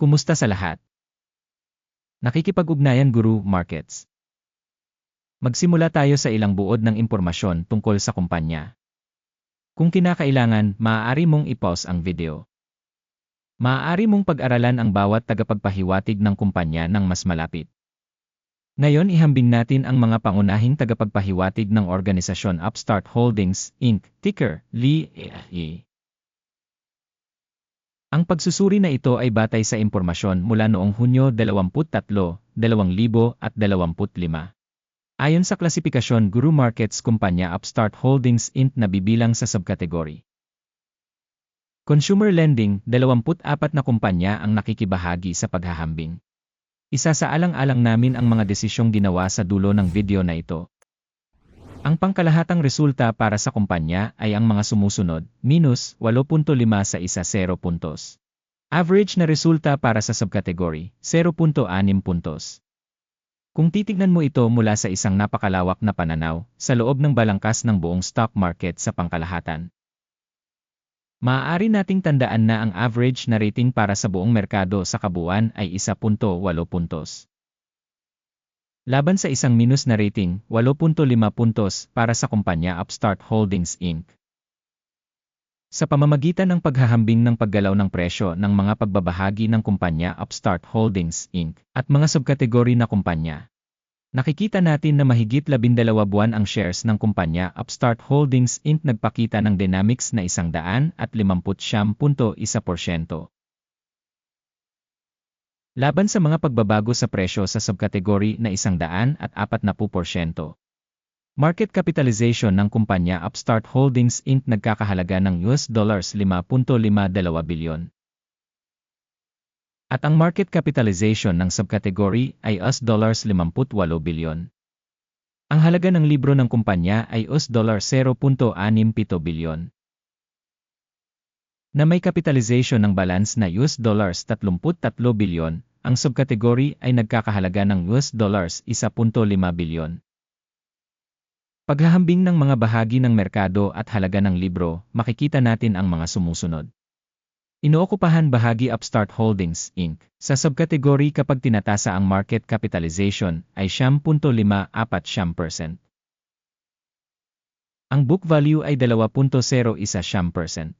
Kumusta sa lahat? Nakikipag-ugnayan Guru Markets. Magsimula tayo sa ilang buod ng impormasyon tungkol sa kumpanya. Kung kinakailangan, maaari mong i-pause ang video. Maaari mong pag-aralan ang bawat tagapagpahiwatig ng kumpanya ng mas malapit. Ngayon ihambing natin ang mga pangunahing tagapagpahiwatig ng organisasyon Upstart Holdings, Inc., ticker, LIE. Ang pagsusuri na ito ay batay sa impormasyon mula noong Hunyo 23, 2025. Ayon sa klasifikasyon Guru Markets Kumpanya Upstart Holdings Inc. na bibilang sa subkategory. Consumer Lending, 24 na kumpanya ang nakikibahagi sa paghahambing. Isa sa alang-alang namin ang mga desisyong ginawa sa dulo ng video na ito. Ang pangkalahatang resulta para sa kumpanya ay ang mga sumusunod, minus 8.5 sa isa 0 puntos. Average na resulta para sa subkategory, 0.6 puntos. Kung titignan mo ito mula sa isang napakalawak na pananaw, sa loob ng balangkas ng buong stock market sa pangkalahatan. Maaari nating tandaan na ang average na rating para sa buong merkado sa kabuuan ay 1.8 puntos. Laban sa isang minus na rating, 8.5 puntos para sa kumpanya Upstart Holdings Inc. Sa pamamagitan ng paghahambing ng paggalaw ng presyo ng mga pagbabahagi ng kumpanya Upstart Holdings Inc. at mga subkategory na kumpanya, nakikita natin na mahigit 12 buwan ang shares ng kumpanya Upstart Holdings Inc. nagpakita ng dynamics na 150.1%. Laban sa mga pagbabago sa presyo sa subkategory na 140%. Market capitalization ng kumpanya Upstart Holdings Inc. nagkakahalaga ng US dollars 5.52 bilyon. At ang market capitalization ng subkategory ay US dollars 58 bilyon. Ang halaga ng libro ng kumpanya ay US dollars 0.67 bilyon na may capitalization ng balance na US dollars 33 bilyon, ang subkategory ay nagkakahalaga ng US dollars 1.5 bilyon. Paghahambing ng mga bahagi ng merkado at halaga ng libro, makikita natin ang mga sumusunod. Inookupahan bahagi Upstart Holdings, Inc. Sa subkategory kapag tinatasa ang market capitalization ay 10.54%. Ang book value ay 2.01%.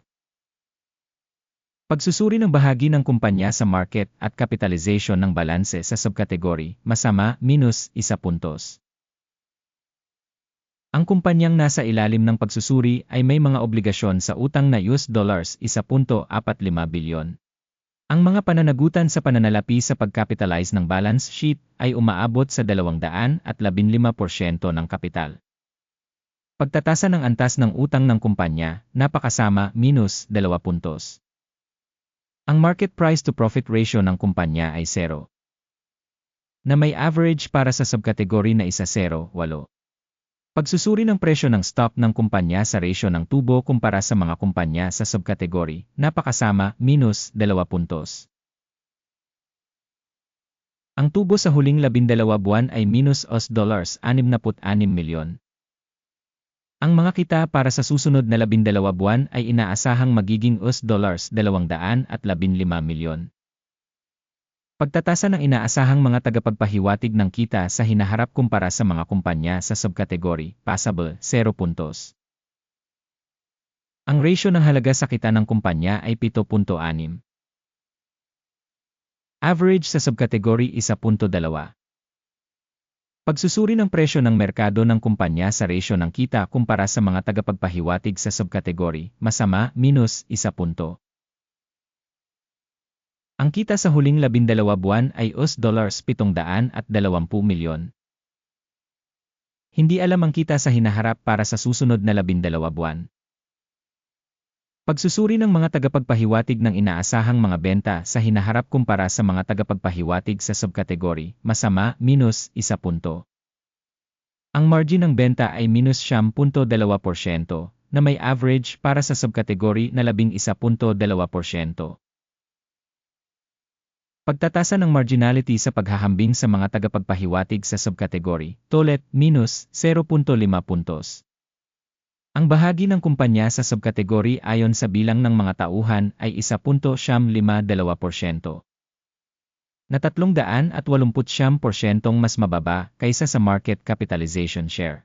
Pagsusuri ng bahagi ng kumpanya sa market at capitalization ng balanse sa subkategory, masama, minus, isa puntos. Ang kumpanyang nasa ilalim ng pagsusuri ay may mga obligasyon sa utang na US dollars 1.45 bilyon. Ang mga pananagutan sa pananalapi sa pagkapitalize ng balance sheet ay umaabot sa 215% ng kapital. Pagtatasa ng antas ng utang ng kumpanya, napakasama, minus 2 puntos. Ang market price to profit ratio ng kumpanya ay 0. Na may average para sa subkategory na isa 0, 8. Pagsusuri ng presyo ng stock ng kumpanya sa ratio ng tubo kumpara sa mga kumpanya sa subkategory, napakasama, minus 2 puntos. Ang tubo sa huling 12 buwan ay minus OS dollars 66 milyon. Ang mga kita para sa susunod na 12 buwan ay inaasahang magiging US dollars 215 milyon. Pagtatasa ng inaasahang mga tagapagpahiwatig ng kita sa hinaharap kumpara sa mga kumpanya sa subkategory, passable, 0 puntos. Ang ratio ng halaga sa kita ng kumpanya ay 7.6. Average sa subkategory 1.2. Pagsusuri ng presyo ng merkado ng kumpanya sa ratio ng kita kumpara sa mga tagapagpahiwatig sa subkategory, masama, minus, isa punto. Ang kita sa huling 12 buwan ay US dollars 720 milyon. Hindi alam ang kita sa hinaharap para sa susunod na 12 buwan. Pagsusuri ng mga tagapagpahiwatig ng inaasahang mga benta sa hinaharap kumpara sa mga tagapagpahiwatig sa subkategory, masama, minus, isa punto. Ang margin ng benta ay minus 10.2% na may average para sa subkategory na 11.2%. Pagtatasa ng marginality sa paghahambing sa mga tagapagpahiwatig sa subkategory, tolet, minus 0.5 puntos. Ang bahagi ng kumpanya sa subkategory ayon sa bilang ng mga tauhan ay 1.52%. na 389% mas mababa kaysa sa market capitalization share.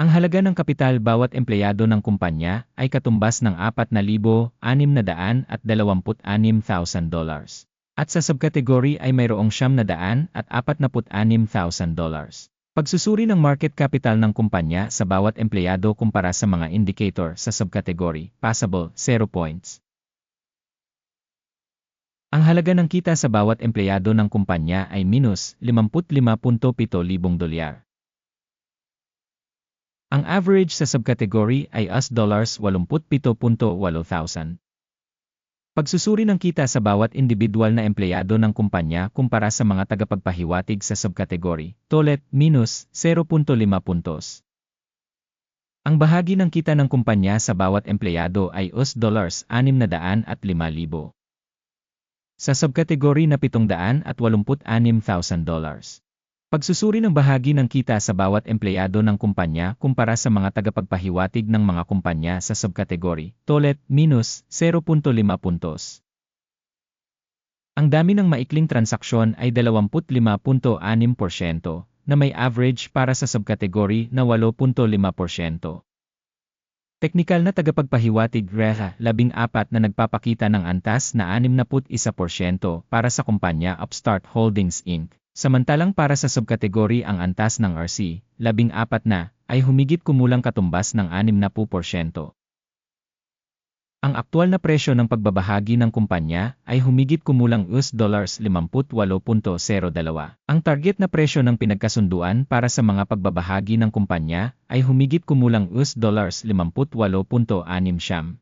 Ang halaga ng kapital bawat empleyado ng kumpanya ay katumbas ng 4,626,000 dollars. At sa subkategory ay mayroong 746,000 dollars. Pagsusuri ng market capital ng kumpanya sa bawat empleyado kumpara sa mga indicator sa subkategory, passable, 0 points. Ang halaga ng kita sa bawat empleyado ng kumpanya ay minus 55.7 libong dolyar. Ang average sa subkategory ay US dollars 87.8,000. Pagsusuri ng kita sa bawat individual na empleyado ng kumpanya kumpara sa mga tagapagpahiwatig sa subkategory, tolet, minus 0.5 puntos. Ang bahagi ng kita ng kumpanya sa bawat empleyado ay US dollars 600 at 5,000. Sa subkategory na 786,000 dollars. Pagsusuri ng bahagi ng kita sa bawat empleyado ng kumpanya kumpara sa mga tagapagpahiwatig ng mga kumpanya sa subkategory, tolet, minus 0.5 puntos. Ang dami ng maikling transaksyon ay 25.6% na may average para sa subkategory na 8.5%. Teknikal na tagapagpahiwatig REHA 14 na nagpapakita ng antas na 61% para sa kumpanya Upstart Holdings Inc. Samantalang para sa subkategory ang antas ng RC, 14 na, ay humigit kumulang katumbas ng 60%. Ang aktual na presyo ng pagbabahagi ng kumpanya ay humigit kumulang US dollars 58.02. Ang target na presyo ng pinagkasunduan para sa mga pagbabahagi ng kumpanya ay humigit kumulang US dollars 58.6 siyam.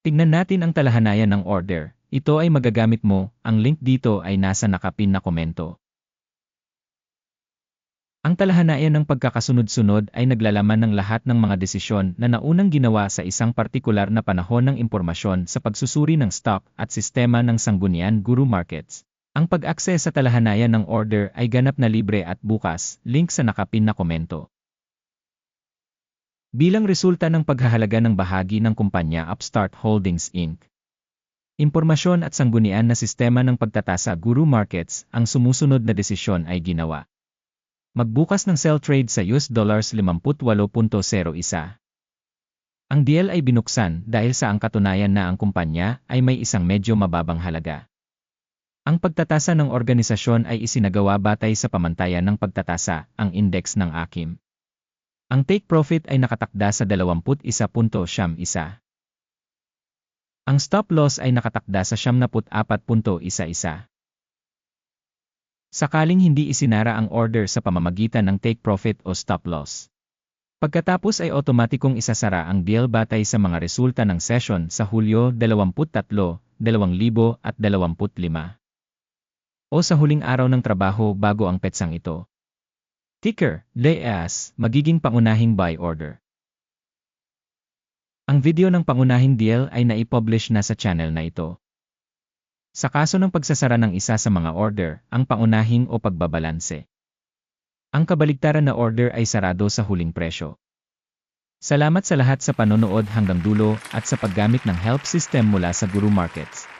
Tignan natin ang talahanayan ng order. Ito ay magagamit mo, ang link dito ay nasa nakapin na komento. Ang talahanayan ng pagkakasunod-sunod ay naglalaman ng lahat ng mga desisyon na naunang ginawa sa isang partikular na panahon ng impormasyon sa pagsusuri ng stock at sistema ng sanggunian Guru Markets. Ang pag-access sa talahanayan ng order ay ganap na libre at bukas, link sa nakapin na komento. Bilang resulta ng paghahalaga ng bahagi ng kumpanya Upstart Holdings Inc. Impormasyon at sanggunian na sistema ng pagtatasa Guru Markets, ang sumusunod na desisyon ay ginawa. Magbukas ng sell trade sa US dollars 58.01. Ang deal ay binuksan dahil sa ang katunayan na ang kumpanya ay may isang medyo mababang halaga. Ang pagtatasa ng organisasyon ay isinagawa batay sa pamantayan ng pagtatasa, ang index ng AKIM. Ang take profit ay nakatakda sa 21.1. Ang stop loss ay nakatakda sa 74.11. Sakaling hindi isinara ang order sa pamamagitan ng take profit o stop loss. Pagkatapos ay otomatikong isasara ang deal batay sa mga resulta ng session sa Hulyo 23, 2025 o sa huling araw ng trabaho bago ang petsang ito. Ticker, LAS, magiging pangunahing buy order. Ang video ng pangunahing deal ay naipublish na sa channel na ito. Sa kaso ng pagsasara ng isa sa mga order, ang pangunahing o pagbabalanse. Ang kabaligtaran na order ay sarado sa huling presyo. Salamat sa lahat sa panonood hanggang dulo at sa paggamit ng help system mula sa Guru Markets.